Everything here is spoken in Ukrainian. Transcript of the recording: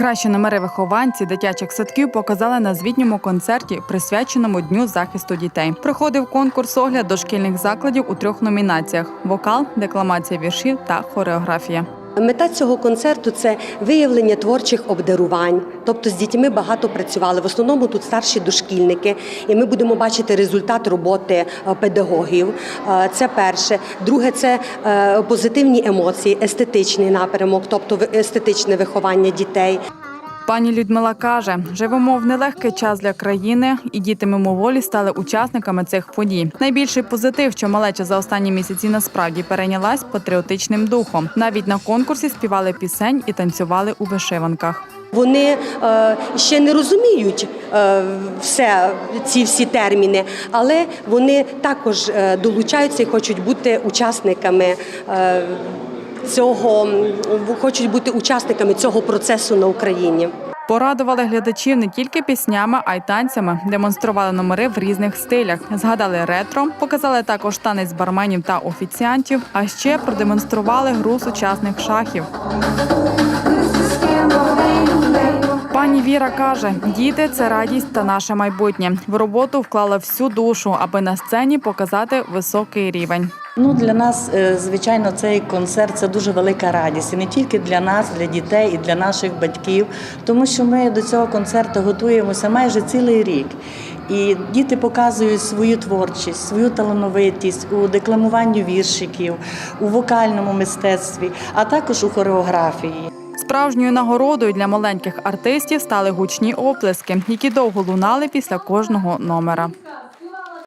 Кращі номери вихованці дитячих садків показали на звітньому концерті, присвяченому Дню захисту дітей. Проходив конкурс огляд дошкільних закладів у трьох номінаціях: вокал, декламація віршів та хореографія. Мета цього концерту це виявлення творчих обдарувань. Тобто з дітьми багато працювали. В основному тут старші дошкільники, і ми будемо бачити результат роботи е, педагогів. Е, Це перше. Друге, це е, позитивні емоції, естетичний напрямок, тобто естетичне виховання дітей. Пані Людмила каже, живемо в нелегкий час для країни, і діти мимоволі стали учасниками цих подій. Найбільший позитив, що малеча за останні місяці насправді перейнялась патріотичним духом. Навіть на конкурсі співали пісень і танцювали у вишиванках. Вони е, ще не розуміють е, все ці всі терміни, але вони також е, долучаються і хочуть бути учасниками. Цього хочуть бути учасниками цього процесу на Україні. Порадували глядачів не тільки піснями, а й танцями. Демонстрували номери в різних стилях. Згадали ретро, показали також танець барменів та офіціантів, а ще продемонстрували гру сучасних шахів. Пані Віра каже: діти це радість та наше майбутнє. В роботу вклала всю душу, аби на сцені показати високий рівень. Ну, для нас, е, звичайно, цей концерт це дуже велика радість. І не тільки для нас, для дітей і для наших батьків, тому що ми до цього концерту готуємося майже цілий рік. І діти показують свою творчість, свою талановитість у декламуванні віршиків, у вокальному мистецтві, а також у хореографії. Справжньою нагородою для маленьких артистів стали гучні оплески, які довго лунали після кожного номера.